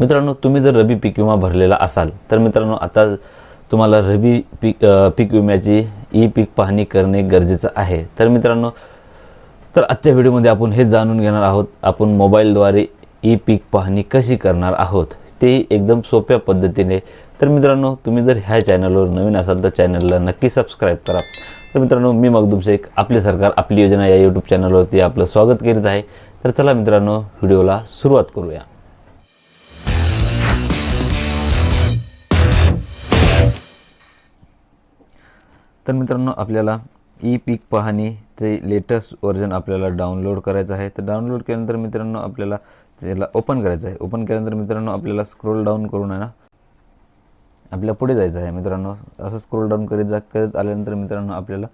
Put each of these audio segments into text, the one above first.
मित्रांनो तुम्ही जर रबी पीक विमा भरलेला असाल तर मित्रांनो आता तुम्हाला रबी पीक पीक विम्याची ई पीक पाहणी करणे गरजेचं आहे. तर मित्रांनो तर आजच्या व्हिडिओमध्ये आपण हे जाणून घेणार आहोत आपण मोबाईलद्वारे ई पीक पाहणी कशी करणार आहोत तेही एकदम सोप्या पद्धतीने. तर मित्रांनो तुम्ही जर ह्या चॅनलवर नवीन असाल तर चॅनलला नक्की सबस्क्राईब करा. तर मित्रांनो मी मगदूम शेख आपले सरकार आपली योजना या यूट्यूब चॅनलवरती आपलं स्वागत करीत आहे. तर चला मित्रांनो व्हिडिओला सुरुवात करूया. तर मित्रांनो आपल्याला ई पीक पाहणीचे लेटेस्ट व्हर्जन आपल्याला डाउनलोड करायचं आहे. तर डाउनलोड केल्यानंतर मित्रांनो आपल्याला त्याला ओपन करायचं आहे. ओपन केल्यानंतर मित्रांनो आपल्याला स्क्रोल डाऊन करून आहे ना आपल्या पुढे जायचं आहे. मित्रांनो असं स्क्रोल डाऊन करीत जा करत आल्यानंतर मित्रांनो आपल्याला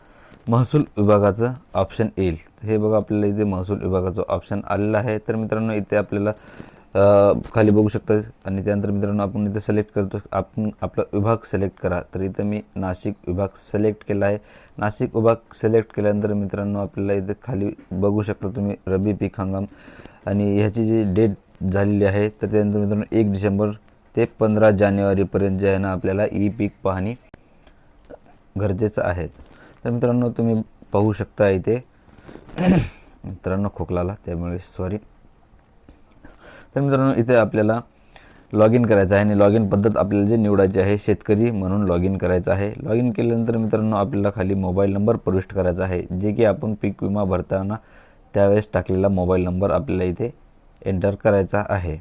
महसूल विभागाचं ऑप्शन येईल. हे बघा आपल्याला इथे महसूल विभागाचं ऑप्शन आलेलं आहे. तर मित्रांनो इथे आपल्याला खाली बघू शकता. आणि त्यानंतर मित्रांनो आपण इथे सिलेक्ट करतो. आपण आपला विभाग सिलेक्ट करा. तर इथं मी नाशिक विभाग सिलेक्ट केला आहे. नाशिक विभाग सिलेक्ट केल्यानंतर मित्रांनो आपल्याला इथे खाली बघू शकता तुम्ही रब्बी पीक हंगाम. आणि ह्याची जी डेट झालेली आहे तर त्यानंतर मित्रांनो एक डिसेंबर ते पंधरा जानेवारीपर्यंत जे आहे ना आपल्याला ई पीक पाहणी गरजेचं आहे. तर मित्रांनो तुम्ही पाहू शकता इथे. मित्रांनो खोकलाला त्यामुळे सॉरी तर मित्रांनो इथे आपल्याला लॉग इन करायचं आहे आणि लॉग इन पद्धत आपल्याला जे निवडायची आहे शेतकरी म्हणून लॉग इन करायचं आहे. लॉग इन केल्यानंतर मित्रांनो आपल्याला खाली मोबाईल नंबर प्रविष्ट करायचा आहे जे की आपण पीक विमा भरताना त्यावेळेस टाकलेला मोबाईल नंबर आपल्याला इथे एंटर करायचा आहे.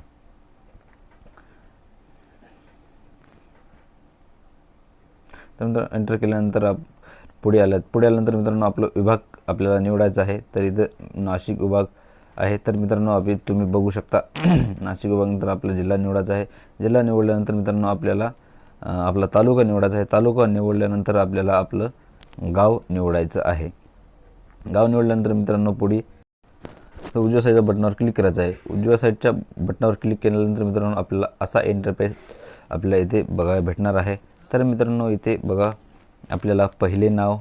त्यानंतर एंटर केल्यानंतर आप पुढे आल्यात पुढे आल्यानंतर मित्रांनो आपलं विभाग आपल्याला निवडायचा आहे. तर इथं नाशिक विभाग आहे. तर मित्रांनो अभि तुम्ही बघू शकता नाशिक विभागानंतर आपला जिल्हा निवडायचा आहे. जिल्हा निवडल्यानंतर मित्रांनो आपल्याला आपला तालुका निवडायचा आहे. तालुका निवडल्यानंतर आपल्याला आपलं गाव निवडायचं आहे. गाव निवडल्यानंतर मित्रांनो पुढे तर उजव्या साईडच्या बटनावर क्लिक करायचं आहे. उजव्या साईडच्या बटनावर क्लिक केल्यानंतर मित्रांनो आपल्याला असा इंटरफेस आपल्याला इथे बघायला भेटणार आहे. तर मित्रांनो इथे बघा आपल्याला पहिले नाव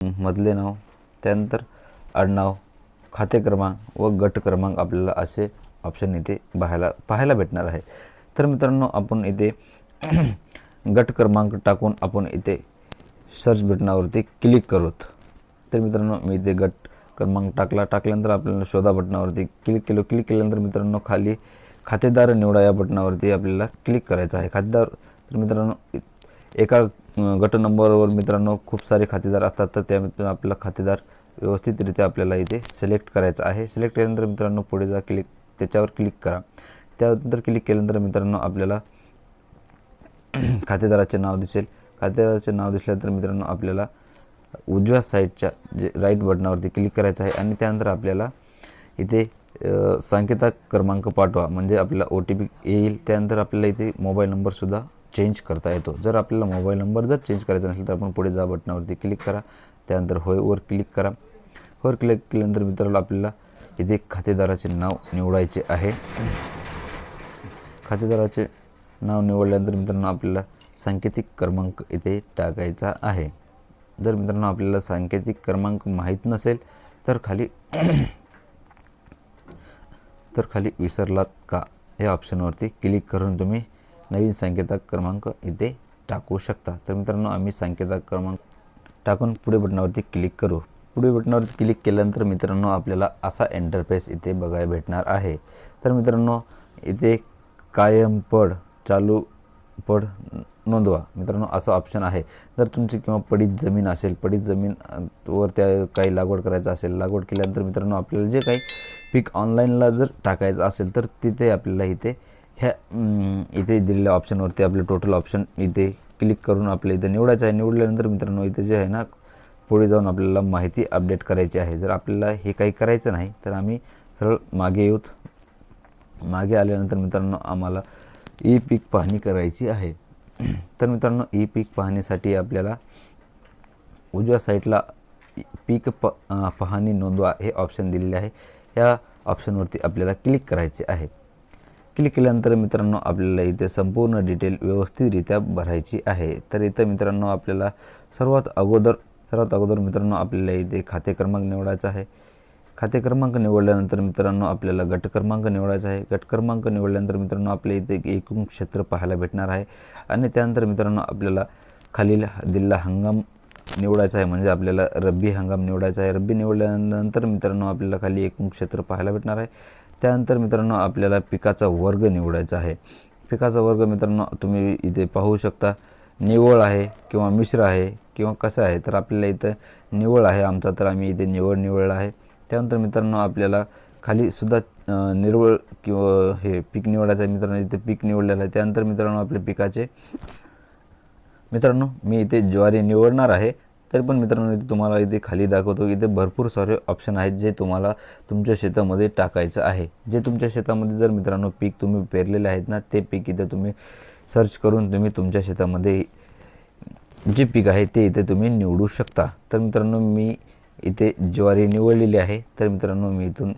मधले नाव त्यानंतर आडनाव खाते क्रमांक व गट क्रमांक आपल्याला असे ऑप्शन इथे पाहायला पाहायला भेटणार आहे. तर मित्रांनो आपण इथे गट क्रमांक टाकून आपण इथे सर्च बटनावरती क्लिक करूत. तर मित्रांनो मी इथे गट क्रमांक टाकला टाकल्यानंतर आपल्याला शोधा बटनावरती क्लिक केलं. क्लिक केल्यानंतर मित्रांनो खाली खातेदार निवडा या बटनावरती आपल्याला क्लिक करायचं आहे. खातेदार तर मित्रांनो एका गट नंबरवर मित्रांनो खूप सारे खातेदार असतात. तर त्या आपला खातेदार व्यवस्थितरित्या आपल्याला इथे सिलेक्ट करायचं आहे. सिलेक्ट केल्यानंतर मित्रांनो पुढे जा क्लिक त्याच्यावर क्लिक करा. त्यानंतर क्लिक केल्यानंतर मित्रांनो आपल्याला खातेदाराचे नाव दिसेल. खातेदाराचे नाव दिसल्यानंतर मित्रांनो आपल्याला उजव्या साईडच्या जे राईट बटनावरती क्लिक करायचं आहे आणि त्यानंतर आपल्याला इथे अ, संकेता क्रमांक पाठवा. म्हणजे आपल्याला ओ टी पी येईल. त्यानंतर आपल्याला इथे मोबाईल नंबरसुद्धा चेंज करता येतो. जर आपल्याला मोबाईल नंबर जर चेंज करायचा नसेल तर आपण पुढे जा बटनावरती क्लिक करा. त्यानंतर होयवर क्लिक करा. होय क्लिक केल्यानंतर मित्रांनो आपल्याला इथे खातेदाराचे नाव निवडायचे आहे. खातेदाराचे नाव निवडल्यानंतर मित्रांनो आपल्याला सांकेतिक क्रमांक इथे टाकायचा आहे. जर मित्रांनो आपल्याला सांकेतिक क्रमांक माहीत नसेल तर खाली तर खाली विसरलात का? या ऑप्शनवरती क्लिक करून तुम्ही नवीन संकेतक क्रमांक इथे टाकू शकता. तर मित्रांनो आम्ही संकेतक क्रमांक टाकून पुढे बटनावरती क्लिक करू. पुढे बटनावरती क्लिक केल्यानंतर मित्रांनो आपल्याला असा एंटरफेस इथे बघायला भेटणार आहे. तर मित्रांनो इथे कायम पड चालू पड नोंदवा. मित्रांनो असं ऑप्शन आहे. जर तुमची किंवा पडीत जमीन असेल पडीत जमीन वर त्या काही लागवड करायचं असेल लागवड केल्यानंतर मित्रांनो आपल्याला जे काही पीक ऑनलाईनला जर टाकायचं असेल तर तिथे आपल्याला इथे ह्या इथे दिलेल्या ऑप्शनवरती आपले टोटल ऑप्शन इथे क्लिक करून आपल्या इथं निवडायचं आहे. निवडल्यानंतर मित्रांनो इथं जे आहे ना पुढे जाऊन आपल्याला माहिती अपडेट करायची आहे. जर आपल्याला हे काही करायचं नाही तर आम्ही सरळ मागे येऊत. मागे आल्यानंतर मित्रांनो आम्हाला ई पीक पाहणी करायची आहे. तर मित्रांनो ई पीक पाहणीसाठी आपल्याला उजव्या साईडला पीक प पाहणी नोंदवा हे ऑप्शन दिलेले आहे. या ऑप्शनवरती आपल्याला क्लिक करायचे आहे. क्लिक केल्यानंतर मित्रांनो आपल्याला इथे संपूर्ण डिटेल व्यवस्थितरित्या भरायची आहे. तर इथं मित्रांनो आपल्याला सर्वात अगोदर सर्वात अगोदर मित्रांनो आपल्याला इथे खाते क्रमांक निवडायचा आहे. खाते क्रमांक निवडल्यानंतर मित्रांनो आपल्याला गट क्रमांक निवडायचा आहे. गट क्रमांक निवडल्यानंतर मित्रांनो आपल्या इथे एकूण क्षेत्र पाहायला भेटणार आहे. आणि त्यानंतर मित्रांनो आपल्याला खालील दिलेला हंगाम निवडायचा आहे. म्हणजे आपल्याला रब्बी हंगाम निवडायचा आहे. रब्बी निवडल्यानंतर मित्रांनो आपल्याला खाली एकूण क्षेत्र पाहायला भेटणार आहे. त्यानंतर मित्रांनो आपल्याला पिकाचा वर्ग निवडायचा आहे. पिकाचा वर्ग मित्रांनो तुम्ही इथे पाहू शकता. निवळ आहे किंवा मिश्र आहे किंवा कसं आहे तर आपल्याला इथं निवळ आहे आमचा तर आम्ही इथे निवळ निवडला आहे. त्यानंतर मित्रांनो आपल्याला खाली सुद्धा निरवळ किंवा हे पीक निवडायचं आहे मित्रांनो इथे पीक निवडलेलं आहे. त्यानंतर मित्रांनो आपल्या पिकाचे मित्रांनो मी इथे ज्वारी निवडणार आहे. तरी पण मित्रांनो इथे तुम्हाला इथे खाली दाखवतो इथे भरपूर सारे ऑप्शन आहेत जे तुम्हाला तुमच्या शेतामध्ये टाकायचं आहे. जे तुमच्या शेतामध्ये जर मित्रांनो पीक तुम्ही पेरलेले आहेत ना ते पीक इथे तुम्ही सर्च करून तुम्ही तुमच्या शेतामध्ये जे पीक आहे ते इथे तुम्ही निवडू शकता. तर मित्रांनो मी इथे ज्वारी निवडलेली आहे. तर मित्रांनो मी इथून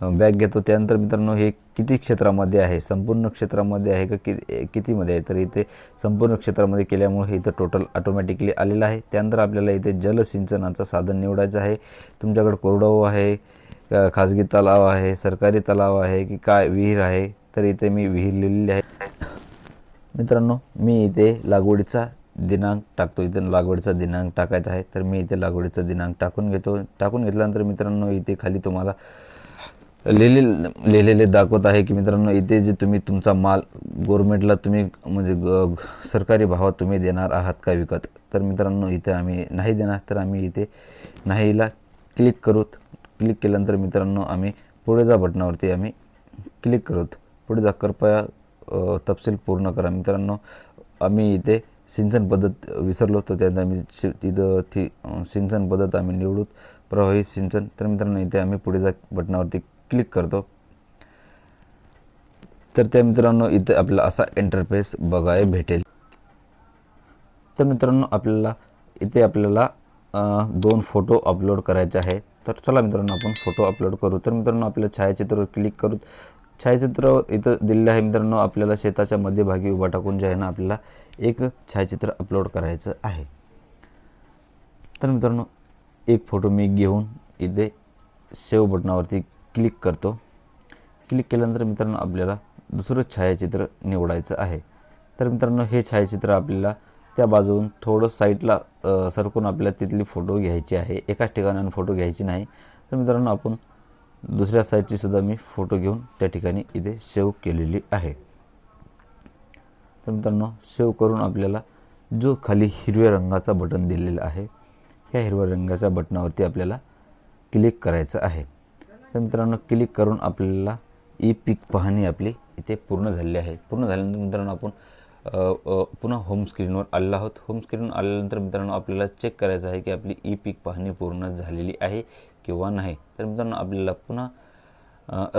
बॅग घेतो. त्यानंतर मित्रांनो हे किती क्षेत्रामध्ये आहे? संपूर्ण क्षेत्रामध्ये आहे का कि कितीमध्ये आहे? तर इथे संपूर्ण क्षेत्रामध्ये केल्यामुळे हे इथं टोटल ऑटोमॅटिकली आलेलं आहे. त्यानंतर आपल्याला इथे जलसिंचनाचं साधन निवडायचं आहे. तुमच्याकडे कोरडवाहू आहे खाजगी तलाव आहे सरकारी तलाव आहे की काय विहीर आहे? तर इथे मी विहीर लिहिलेली आहे. मित्रांनो मी इथे लागवडीचा दिनांक टाकतो. इथे लागवडीचा दिनांक टाकायचा आहे. तर मी इथे लागवडीचा दिनांक टाकून घेतो. टाकून घेतल्यानंतर मित्रांनो इथे खाली तुम्हाला लिहिले लिहिलेले दाखवत आहे की मित्रांनो इथे जे तुम्ही तुमचा माल गोरमेंटला तुम्ही म्हणजे ग सरकारी भावात तुम्ही देणार आहात का विकत? तर मित्रांनो इथे आम्ही नाही देणार तर आम्ही इथे नाहीला क्लिक करूत क्लिक केल्यानंतर मित्रांनो आम्ही पुढे जा बटनावरती आम्ही क्लिक करूत पुढे जा कृपया तपशील पूर्ण करा. मित्रांनो आम्ही इथे सिंचन पद्धत विसरलो तर त्यात आम्ही शि- तिथं ती सिंचन पद्धत आम्ही निवडूत प्रवाही सिंचन. तर मित्रांनो इथे आम्ही पुढे जा बटनावरती क्लिक करतो. तर त्या मित्रांनो इथे आपला असा इंटरफेस बघायला भेटेल. तर मित्रांनो आपल्याला इथे आपल्याला दोन फोटो अपलोड करायचे आहे. तर चला मित्रांनो आपण फोटो अपलोड करू. तर मित्रांनो आपल्या छायाचित्रावर क्लिक करू. छायाचित्र इथं दिलेलं आहे मित्रांनो आपल्याला शेताच्या मध्यभागी उभा टाकून जे आहे ना आपल्याला एक छायाचित्र अपलोड करायचं आहे. तर मित्रांनो एक फोटो मी घेऊन इथे सेव्ह बटनावरती क्लिक करतो. क्लिक केल्यानंतर मित्रांनो आपल्याला दुसरं छायाचित्र निवडायचं आहे. तर मित्रांनो हे छायाचित्र आपल्याला त्या बाजून थोडं साईडला सरकून आपल्याला तिथली फोटो घ्यायची आहे. एकाच ठिकाणाहून फोटो घ्यायची नाही. तर मित्रांनो आपण दुसऱ्या साईडची सुद्धा मी फोटो घेऊन त्या ठिकाणी इथे सेव्ह केलेली आहे. तर मित्रांनो सेव्ह करून आपल्याला जो खाली हिरव्या रंगाचा बटन दिलेला आहे ह्या हिरव्या रंगाच्या बटनावरती आपल्याला क्लिक करायचं आहे. तर मित्रांनो क्लिक करून आपल्याला ई पीक पाहणी आपली इथे पूर्ण झालेली आहे. पूर्ण झाल्यानंतर मित्रांनो आपण पुन्हा होम स्क्रीनवर आलेलो आहोत. होम स्क्रीनवर आल्यानंतर मित्रांनो आपल्याला चेक करायचं आहे की आपली ई पीक पाहणी पूर्ण झालेली आहे किंवा नाही. तर मित्रांनो आपल्याला पुन्हा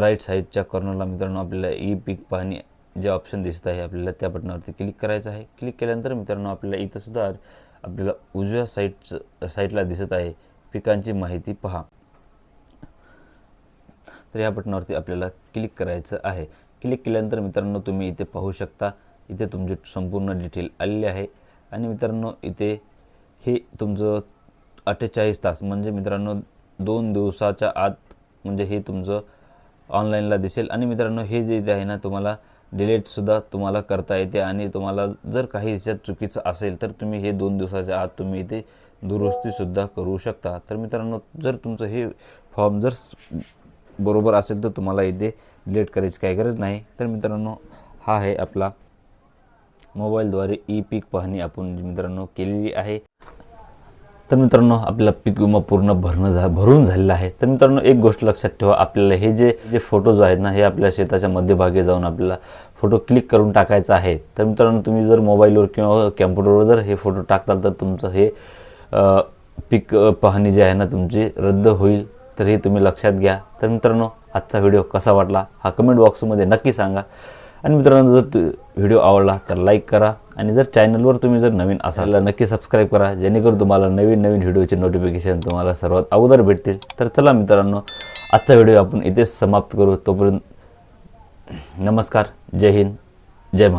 राईट साईडच्या कॉर्नरला मित्रांनो आपल्याला ई पीक पाहणी जे ऑप्शन दिसत आहे आपल्याला त्या बटनावरती क्लिक करायचं आहे. क्लिक केल्यानंतर मित्रांनो आपल्याला इथंसुद्धा आपल्याला उजव्या साईडचं साईडला दिसत आहे. पिकांची माहिती पहा. तर या बटनावरती आपल्याला क्लिक करायचं आहे. क्लिक केल्यानंतर मित्रांनो तुम्ही इथे पाहू शकता इथे तुमचे संपूर्ण डिटेल आलेले आहे. आणि मित्रांनो इथे हे तुमचं अठ्ठेचाळीस तास म्हणजे मित्रांनो दोन दिवसाच्या आत म्हणजे हे तुमचं ऑनलाईनला दिसेल. आणि मित्रांनो हे जे इथे आहे ना तुम्हाला डिलीटसुद्धा तुम्हाला करता येते. आणि तुम्हाला जर काही ह्याच्यात चुकीचं असेल तर तुम्ही हे दोन दिवसाच्या आत तुम्ही इथे दुरुस्तीसुद्धा करू शकता. तर मित्रांनो जर तुमचं हे फॉर्म जर बरोबर असेल तर तुम्हाला इथे डिलीट करायची काही गरज नाही. तर मित्रांनो हा आहे आपला मोबाईलद्वारे ई पीक पाहणी आपण मित्रांनो केलेली आहे. तर मित्रांनो आपला पीक विमा पूर्ण भरणं झा भरून झालेला आहे. तर मित्रांनो एक गोष्ट लक्षात ठेवा आपल्याला हे जे जे फोटोज आहेत ना हे आपल्या शेताच्या मध्यभागी जाऊन आपल्याला फोटो क्लिक करून टाकायचा आहे. तर मित्रांनो तुम्ही जर मोबाईलवर किंवा कॅम्प्युटरवर जर हे फोटो टाकताल तर तुमचं हे पीक पाहणी जे आहे ना तुमची रद्द होईल. तर हे तुम्ही लक्षात घ्या. तर मित्रांनो आजचा व्हिडिओ कसा वाटला हा कमेंट बॉक्समध्ये नक्की सांगा. आणि मित्रांनो जर तु- व्हिडिओ आवडला तर लाईक करा. आणि जर चॅनलवर तुम्ही जर नवीन असाल नक्की सबस्क्राईब करा. जेणेकरून तुम्हाला नवीन नवीन व्हिडिओचे नोटिफिकेशन तुम्हाला सर्वात अगोदर भेटतील. तर चला मित्रांनो आजचा व्हिडिओ आपण इथेच समाप्त करू. तोपर्यंत नमस्कार. जय हिंद. जय महाराष्ट्र.